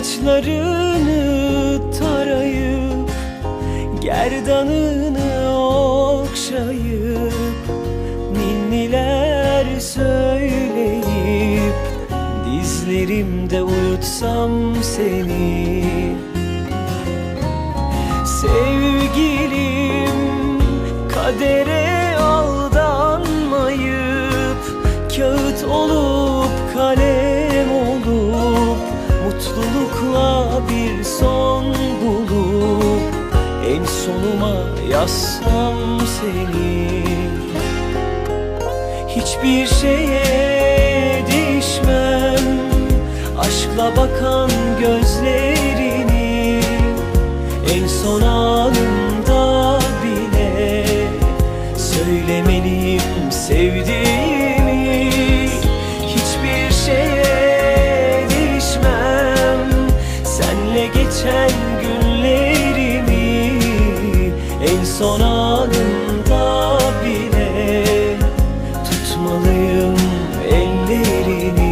Saçlarını tarayıp Gerdanını okşayıp Ninniler söyleyip Dizlerimde uyutsam seni. Sevgilim kadere Bir son bulup En sonuma yazsam seni. Hiçbir şeye değişmem Aşkla bakan gözlerini En son anımda bile Söylemeliyim sevdiğimi geçen günlerimi En son anımda bile Tutmalıyım ellerini.